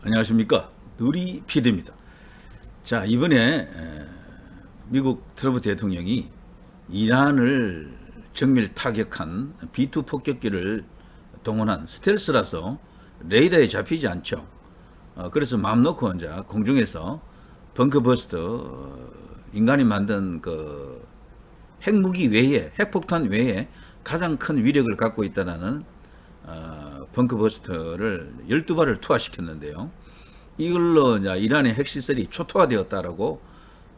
안녕하십니까 누리 PD입니다. 자 이번에 에, 미국 트럼프 대통령이 이란을 정밀 타격한 B2 폭격기를 동원한 스텔스라서 레이더에 잡히지 않죠. 어, 그래서 마음 놓고 이제 공중에서 벙커버스터 어, 인간이 만든 그 핵무기 외에 핵폭탄 외에 가장 큰 위력을 갖고 있다라는 어, 벙커버스터를 12발을 투하시켰는데요. 이걸로 이제 이란의 핵시설이 초토화되었다라고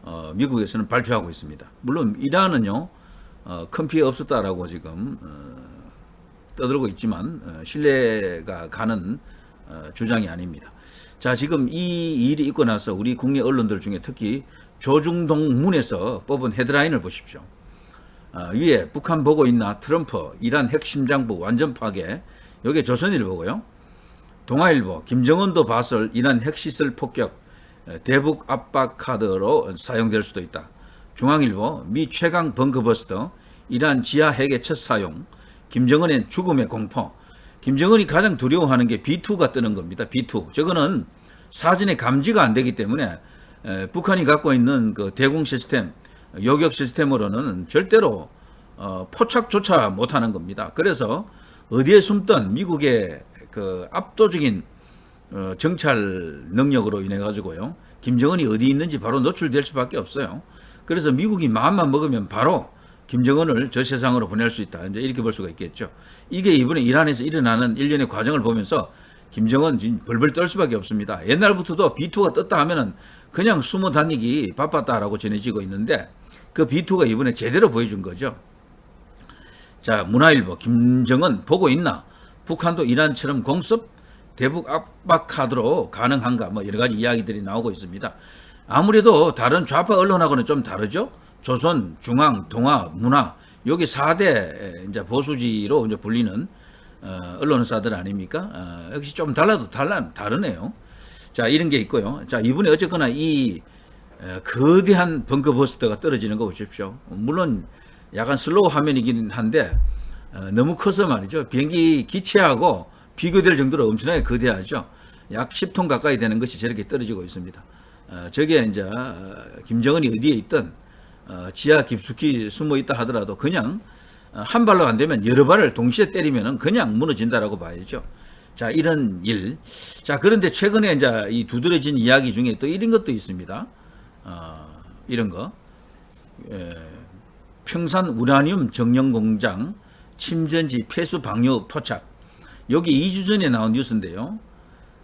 어, 미국에서는 발표하고 있습니다. 물론 이란은요, 어, 큰 피해 없었다라고 지금 어, 떠들고 있지만 어, 신뢰가 가는 어, 주장이 아닙니다. 자, 지금 이 일이 있고 나서 우리 국내 언론들 중에 특히 조중동 문에서 뽑은 헤드라인을 보십시오. 아, 위에 북한 보고 있나 트럼프 이란 핵심장부 완전 파괴 여기 조선일보고요. 동아일보 김정은도 봤을 이란 핵시설 폭격 에, 대북 압박 카드로 사용될 수도 있다. 중앙일보 미 최강 벙커버스터 이란 지하 핵의 첫 사용 김정은의 죽음의 공포 김정은이 가장 두려워하는 게 B2가 뜨는 겁니다. B2 저거는 사전에 감지가 안 되기 때문에 에, 북한이 갖고 있는 그 대공 시스템 요격 시스템으로는 절대로 어, 포착조차 못하는 겁니다. 그래서 어디에 숨던 미국의 그 압도적인 어, 정찰 능력으로 인해 가지고요. 김정은이 어디 있는지 바로 노출될 수밖에 없어요. 그래서 미국이 마음만 먹으면 바로 김정은을 저 세상으로 보낼 수 있다. 이제 이렇게 볼 수가 있겠죠. 이게 이번에 이란에서 일어나는 일련의 과정을 보면서 김정은 지금 벌벌 떨 수밖에 없습니다. 옛날부터도 B2가 떴다 하면은 그냥 숨어 다니기 바빴다라고 전해지고 있는데 그 B2가 이번에 제대로 보여준 거죠. 자, 문화일보 김정은 보고 있나? 북한도 이란처럼 공습 대북 압박 카드로 가능한가? 뭐 여러 가지 이야기들이 나오고 있습니다. 아무래도 다른 좌파 언론하고는 좀 다르죠. 조선, 중앙, 동아, 문화 여기 4대 이제 보수지로 이제 불리는 어, 언론사들 아닙니까? 어, 역시 좀 달라도 달라 다르네요. 자, 이런 게 있고요. 자, 이번에 어쨌거나 이 에, 거대한 벙커버스터가 떨어지는 거 보십시오. 물론 약간 슬로우 화면이긴 한데 어, 너무 커서 말이죠. 비행기 기체하고 비교될 정도로 엄청나게 거대하죠. 약 10톤 가까이 되는 것이 저렇게 떨어지고 있습니다. 어, 저게 이제 어, 김정은이 어디에 있든 어, 지하 깊숙이 숨어 있다 하더라도 그냥 어, 한 발로 안 되면 여러 발을 동시에 때리면은 그냥 무너진다라고 봐야죠. 자, 이런 일. 자, 그런데 최근에 이제 이 두드러진 이야기 중에 또 이런 것도 있습니다. 어, 이런 거. 예, 평산 우라늄 정령 공장 침전지 폐수 방류 포착. 여기 2주 전에 나온 뉴스인데요.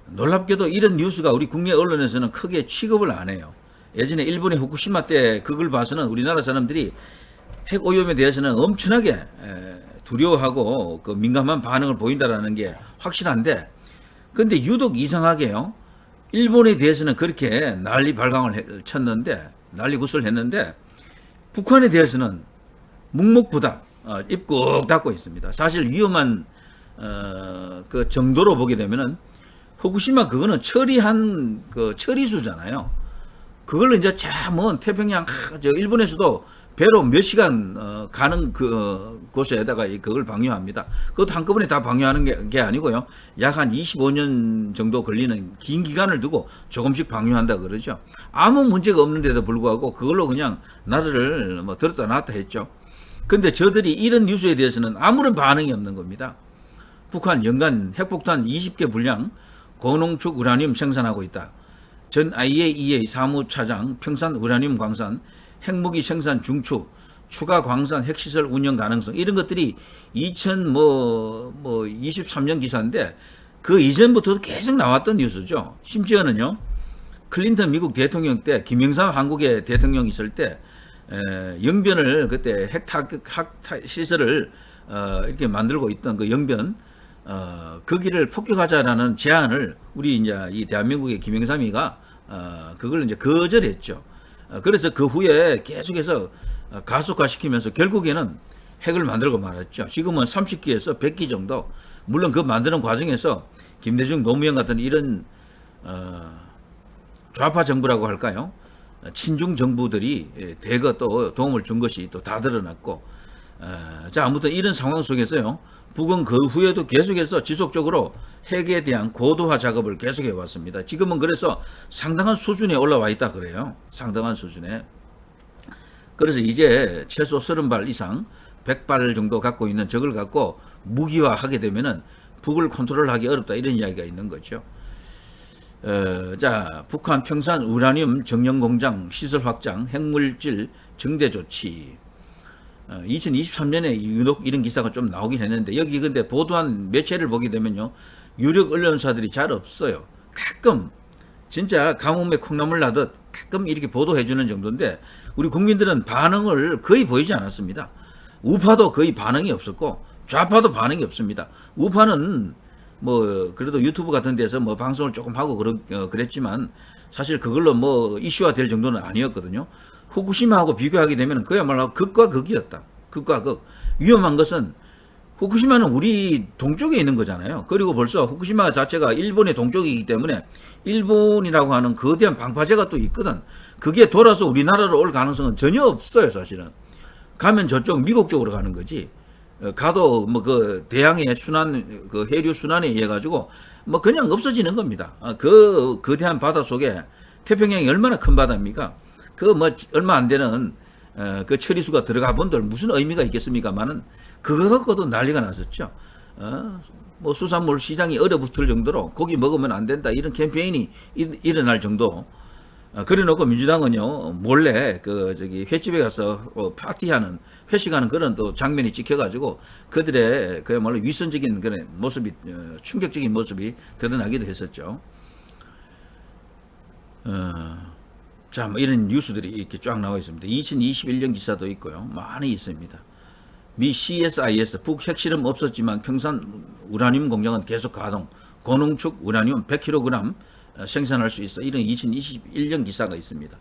놀랍게도 이런 뉴스가 우리 국내 언론에서는 크게 취급을 안 해요. 예전에 일본의 후쿠시마 때 그걸 봐서는 우리나라 사람들이 핵 오염에 대해서는 엄청나게 에, 두려워하고 그 민감한 반응을 보인다라는 게 확실한데 근데 유독 이상하게요. 일본에 대해서는 그렇게 난리 발광을 해- 쳤는데 난리 굿을 했는데 북한에 대해서는 묵묵부답 어, 입국 닫고 있습니다. 사실 위험한 어, 그 정도로 보게 되면은 후쿠시마 그거는 처리한 그 처리수잖아요. 그걸로 이제 참먼 태평양 하, 저 일본에서도 배로 몇 시간 어, 가는 그 어, 곳에다가 이- 그걸 방류합니다. 그것도 한꺼번에 다 방류하는 게, 게 아니고요. 약 한 25년 정도 걸리는 긴 기간을 두고 조금씩 방류한다 그러죠. 아무 문제가 없는데도 불구하고 그걸로 그냥 나라를 뭐 들었다 놨다 했죠. 근데 저들이 이런 뉴스에 대해서는 아무런 반응이 없는 겁니다. 북한 연간 핵폭탄 20개 분량 고농축 우라늄 생산하고 있다. 전 IAEA 사무차장 평산 우라늄 광산 핵무기 생산 중추 추가 광산 핵시설 운영 가능성 이런 것들이 2000 뭐 뭐 23년 기사인데 그 이전부터도 계속 나왔던 뉴스죠. 심지어는요. 클린턴 미국 대통령 때 김영삼 한국의 대통령 있을 때 에, 영변을 그때 핵타 시설을 어, 이렇게 만들고 있던 그 영변 어, 거기를 폭격하자라는 제안을 우리 이제 이 대한민국의 김영삼이가 어, 그걸 이제 거절했죠. 어, 그래서 그 후에 계속해서 어, 가속화시키면서 결국에는 핵을 만들고 말았죠. 지금은 30기에서 100기 정도. 물론 그 만드는 과정에서 김대중 노무현 같은 이런 어, 좌파 정부라고 할까요? 친중 정부들이 예, 대거 또 도움을 준 것이 또 다 드러났고, 어, 자 아무튼 이런 상황 속에서요 북은 그 후에도 계속해서 지속적으로 핵에 대한 고도화 작업을 계속해 왔습니다. 지금은 그래서 상당한 수준에 올라와 있다 그래요. 상당한 수준에. 그래서 이제 최소 30발 이상 100발 정도 갖고 있는 적을 갖고 무기화하게 되면은 북을 컨트롤하기 어렵다 이런 이야기가 있는 거죠. 어, 자, 북한 평산 우라늄 정령 공장 시설 확장, 핵물질 정대 조치. 어, 2023년에 유독 이런 기사가 좀 나오긴 했는데 여기 근데 보도한 매체를 보게 되면요 유력 언론사들이 잘 없어요. 가끔 진짜 가뭄에 콩나물 나듯 가끔 이렇게 보도해 주는 정도인데 우리 국민들은 반응을 거의 보이지 않았습니다. 우파도 거의 반응이 없었고 좌파도 반응이 없습니다. 우파는 뭐 그래도 유튜브 같은 데서 뭐 방송을 조금 하고 그러, 어, 그랬지만 사실 그걸로 뭐 이슈화 될 정도는 아니었거든요. 후쿠시마하고 비교하게 되면 그야말로 극과 극이었다. 극과 극. 위험한 것은 후쿠시마는 우리 동쪽에 있는 거잖아요. 그리고 벌써 후쿠시마 자체가 일본의 동쪽이기 때문에 일본이라고 하는 거대한 방파제가 또 있거든. 그게 돌아서 우리나라로 올 가능성은 전혀 없어요, 사실은. 가면 저쪽 미국 쪽으로 가는 거지. 어, 가도 뭐 그 대양의 순환 그 해류 순환에 의해 가지고 뭐 그냥 없어지는 겁니다. 아, 그 거대한 바다 속에 태평양이 얼마나 큰 바다입니까? 그 뭐 얼마 안 되는 어, 그 처리수가 들어가 본들 무슨 의미가 있겠습니까만은 그거 갖고도 난리가 났었죠. 어, 뭐 수산물 시장이 얼어붙을 정도로 고기 먹으면 안 된다 이런 캠페인이 일- 일어날 정도. 어, 그래놓고 민주당은요 몰래 그 저기 횟집에 가서 어, 파티하는 회식하는 그런 또 장면이 찍혀가지고 그들의 그야말로 위선적인 그런 모습이 어, 충격적인 모습이 드러나기도 했었죠. 어, 자, 뭐 이런 뉴스들이 이렇게 쫙 나와 있습니다. 2021년 기사도 있고요. 많이 있습니다. 미 CSIS 북 핵실험 없었지만 평산 우라늄 공장은 계속 가동. 고농축 우라늄 100kg 어, 생산할 수 있어. 이런 2021년 기사가 있습니다.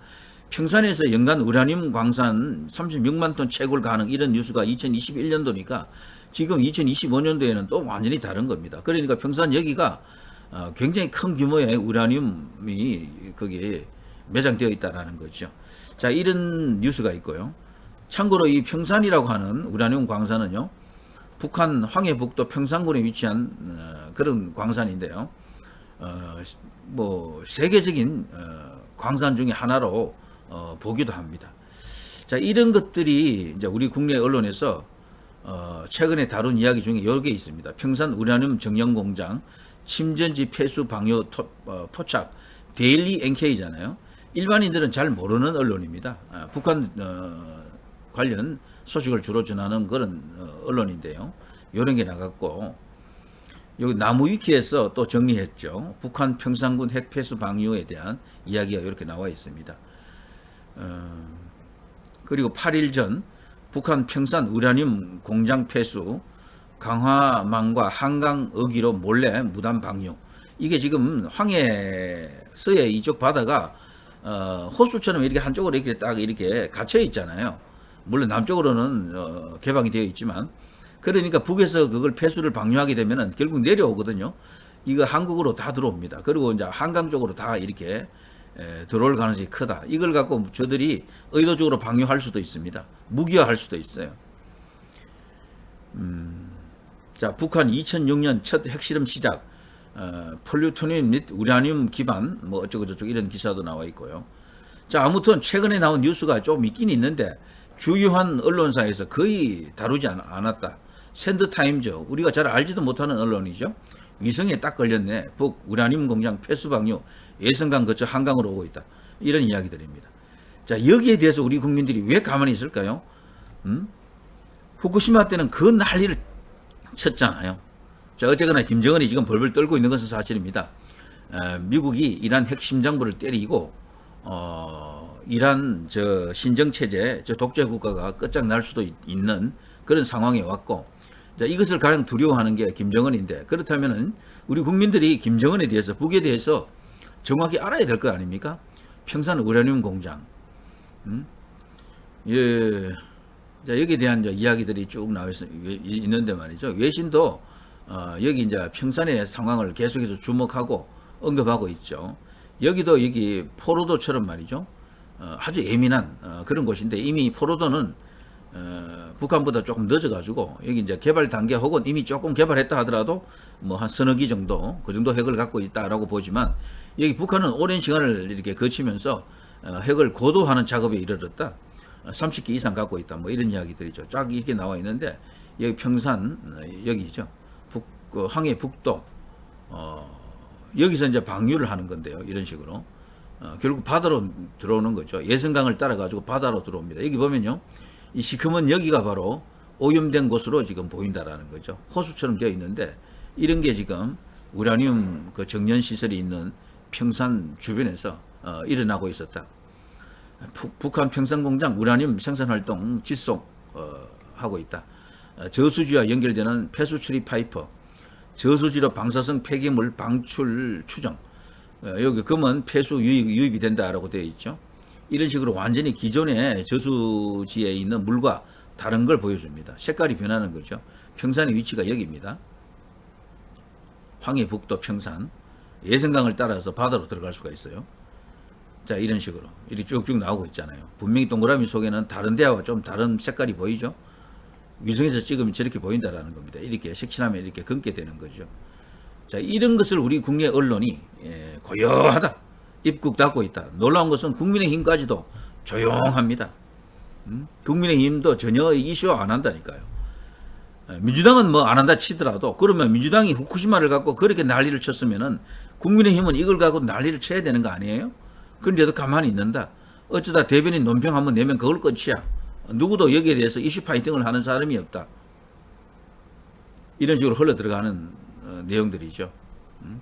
평산에서 연간 우라늄 광산 36만 톤 채굴 가능 이런 뉴스가 2021년도니까 지금 2025년도에는 또 완전히 다른 겁니다. 그러니까 평산 여기가 어, 굉장히 큰 규모의 우라늄이 거기에 매장되어 있다라는 거죠. 자, 이런 뉴스가 있고요. 참고로 이 평산이라고 하는 우라늄 광산은요, 북한 황해북도 평산군에 위치한 어, 그런 광산인데요. 어, 뭐 세계적인 어, 광산 중에 하나로 어, 보기도 합니다. 자, 이런 것들이 이제 우리 국내 언론에서 어, 최근에 다룬 이야기 중에 여러 개 있습니다. 평산 우라늄 정령 공장, 침전지 폐수 방요 토- 어, 포착, 데일리 NK잖아요. 일반인들은 잘 모르는 언론입니다. 아, 북한 어, 관련 소식을 주로 전하는 그런 어, 언론인데요. 이런 게 나갔고 여기 나무위키에서 또 정리했죠. 북한 평산군 핵폐수 방류에 대한 이야기가 이렇게 나와 있습니다. 어, 그리고 8일 전 북한 평산 우라늄 공장 폐수 강화망과 한강 어기로 몰래 무단 방류. 이게 지금 황해 서해 이쪽 바다가 어, 호수처럼 이렇게 한쪽으로 이렇게 딱 이렇게 갇혀 있잖아요. 물론 남쪽으로는 어, 개방이 되어 있지만 그러니까 북에서 그걸 폐수를 방류하게 되면은 결국 내려오거든요. 이거 한국으로 다 들어옵니다. 그리고 이제 한강 쪽으로 다 이렇게 에, 들어올 가능성이 크다. 이걸 갖고 저들이 의도적으로 방류할 수도 있습니다. 무기화할 수도 있어요. 음, 자, 북한 2006년 첫 핵실험 시작, 어, 폴루토늄 및 우라늄 기반 뭐 어쩌고 저쩌고 이런 기사도 나와 있고요. 자, 아무튼 최근에 나온 뉴스가 좀 있긴 있는데 주요한 언론사에서 거의 다루지 않, 않았다. 샌드타임즈, 우리가 잘 알지도 못하는 언론이죠. 위성에 딱 걸렸네. 북 우라늄 공장 폐수 방류 예성강 거쳐 한강으로 오고 있다. 이런 이야기들입니다. 자, 여기에 대해서 우리 국민들이 왜 가만히 있을까요? 음? 후쿠시마 때는 그 난리를 쳤잖아요. 자, 어쨌거나 김정은이 지금 벌벌 떨고 있는 것은 사실입니다. 에, 미국이 이란 핵심 장부를 때리고, 어, 이란 저 신정 체제, 저 독재 국가가 끝장날 수도 있- 있는 그런 상황에 왔고, 자, 이것을 가장 두려워하는 게 김정은인데, 그렇다면은 우리 국민들이 김정은에 대해서, 북에 대해서 정확히 알아야 될 거 아닙니까? 평산 우라늄 공장. 음? 예. 자, 여기에 대한 이야기들이 쭉 나와 있, 있는데 말이죠. 외신도 어, 여기 이제 평산의 상황을 계속해서 주목하고 언급하고 있죠. 여기도 여기 포로도처럼 말이죠. 어, 아주 예민한 어, 그런 곳인데 이미 포로도는 어, 북한보다 조금 늦어가지고 여기 이제 개발 단계 혹은 이미 조금 개발했다 하더라도 뭐 한 서너 기 정도 그 정도 핵을 갖고 있다라고 보지만 여기 북한은 오랜 시간을 이렇게 거치면서 어, 핵을 고도화하는 작업에 이르렀다. 어, 30기 이상 갖고 있다. 뭐 이런 이야기들이죠. 쫙 이렇게 나와 있는데 여기 평산 어, 여기죠. 북그 항해 북도 어, 여기서 이제 방류를 하는 건데요. 이런 식으로. 어, 결국 바다로 들어오는 거죠. 예성강을 따라 가지고 바다로 들어옵니다. 여기 보면요. 이 시커먼 여기가 바로 오염된 곳으로 지금 보인다라는 거죠. 호수처럼 되어 있는데 이런 게 지금 우라늄 그 정년 시설이 있는 평산 주변에서 어, 일어나고 있었다. 북, 북한 평산 공장 우라늄 생산 활동 지속 어, 하고 있다. 어, 저수지와 연결되는 폐수 처리 파이프, 저수지로 방사성 폐기물 방출 추정. 어, 여기 금은 폐수 유입, 유입이 된다라고 되어 있죠. 이런 식으로 완전히 기존의 저수지에 있는 물과 다른 걸 보여줍니다. 색깔이 변하는 거죠. 평산의 위치가 여기입니다. 황해 북도 평산 예성강을 따라서 바다로 들어갈 수가 있어요. 자 이런 식으로 이렇게 쭉쭉 나오고 있잖아요. 분명히 동그라미 속에는 다른 데와 좀 다른 색깔이 보이죠. 위성에서 찍으면 저렇게 보인다라는 겁니다. 이렇게 색칠하면 이렇게 검게 되는 거죠. 자 이런 것을 우리 국내 언론이 예, 고요하다 입국 닫고 있다. 놀라운 것은 국민의힘까지도 조용합니다. 음? 국민의힘도 전혀 이슈 안 한다니까요. 예, 민주당은 뭐 안 한다 치더라도 그러면 민주당이 후쿠시마를 갖고 그렇게 난리를 쳤으면은 국민의힘은 이걸 갖고 난리를 쳐야 되는 거 아니에요? 그런데도 가만히 있는다. 어쩌다 대변인 논평 한번 내면 그걸 끝이야. 누구도 여기에 대해서 이슈 파이팅을 하는 사람이 없다. 이런 식으로 흘러 들어가는 어, 내용들이죠. 음?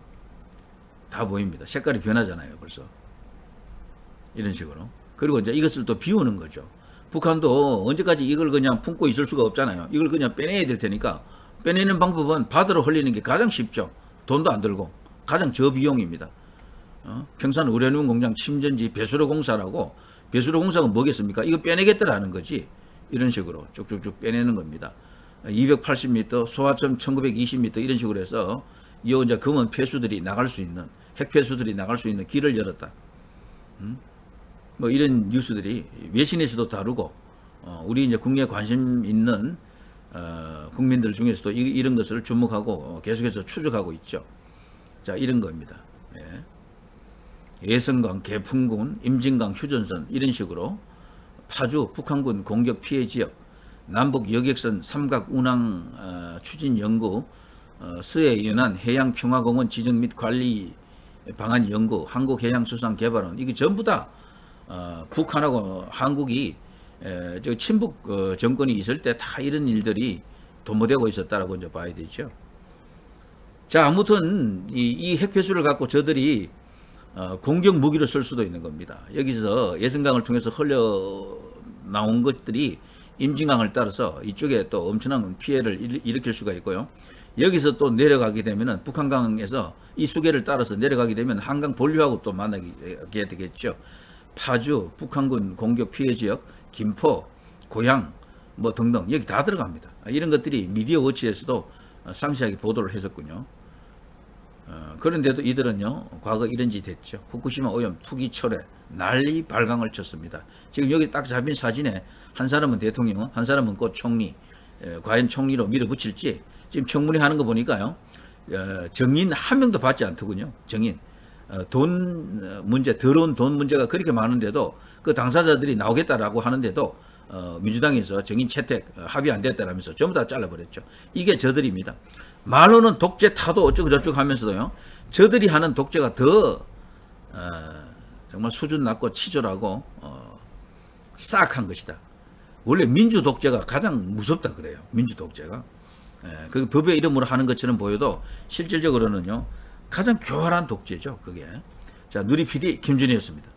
다 보입니다. 색깔이 변하잖아요, 벌써. 이런 식으로. 그리고 이제 이것을 또 비우는 거죠. 북한도 언제까지 이걸 그냥 품고 있을 수가 없잖아요. 이걸 그냥 빼내야 될 테니까 빼내는 방법은 바다로 흘리는 게 가장 쉽죠. 돈도 안 들고 가장 저비용입니다. 어? 평산 우레늄 공장 침전지 배수로 공사라고 배수로 공사가 뭐겠습니까? 이거 빼내겠다라는 거지. 이런 식으로 쭉쭉쭉 빼내는 겁니다. 280m, 소화점 1920m 이런 식으로 해서 이 이제 검은 폐수들이 나갈 수 있는 핵 폐수들이 나갈 수 있는 길을 열었다. 음? 뭐 이런 뉴스들이 외신에서도 다루고 어, 우리 이제 국내 관심 있는 어, 국민들 중에서도 이, 이런 것을 주목하고 어, 계속해서 추적하고 있죠. 자 이런 겁니다. 예. 예성강, 개풍군, 임진강, 휴전선 이런 식으로 파주, 북한군 공격 피해 지역, 남북 여객선 삼각 운항 어, 추진 연구, 어, 서해 연안 해양 평화공원 지정 및 관리 방안 연구, 한국해양수산개발원 이게 전부 다 어, 북한하고 한국이 에, 저 친북 어, 정권이 있을 때 다 이런 일들이 도모되고 있었다라고 이제 봐야 되죠. 자, 아무튼 이, 이 핵폐수를 갖고 저들이 어, 공격 무기로 쓸 수도 있는 겁니다. 여기서 예성강을 통해서 흘러 나온 것들이 임진강을 따라서 이쪽에 또 엄청난 피해를 일- 일으킬 수가 있고요. 여기서 또 내려가게 되면은 북한강에서 이 수계를 따라서 내려가게 되면 한강 본류하고 또 만나게 되겠죠. 파주, 북한군 공격 피해 지역, 김포, 고향 뭐 등등 여기 다 들어갑니다. 이런 것들이 미디어 워치에서도 어, 상세하게 보도를 했었군요. 어, 그런데도 이들은요, 과거 이런 짓 했죠. 후쿠시마 오염 투기 철회, 난리 발광을 쳤습니다. 지금 여기 딱 잡힌 사진에 한 사람은 대통령, 한 사람은 곧 총리, 에, 과연 총리로 밀어붙일지 지금 청문회 하는 거 보니까요, 어, 정인 한 명도 받지 않더군요. 정인. 어, 돈 어, 문제, 더러운 돈 문제가 그렇게 많은데도 그 당사자들이 나오겠다라고 하는데도 어, 민주당에서 정인 채택 어, 합의 안 됐다라면서 전부 다 잘라버렸죠. 이게 저들입니다. 말로는 독재 타도 어쩌고 저쩌고 하면서도요. 저들이 하는 독재가 더 어, 정말 수준 낮고 치졸하고 어, 싹한 것이다. 원래 민주 독재가 가장 무섭다 그래요. 민주 독재가. 예, 그 법의 이름으로 하는 것처럼 보여도 실질적으로는요. 가장 교활한 독재죠. 그게. 자, 누리 PD 김준희였습니다.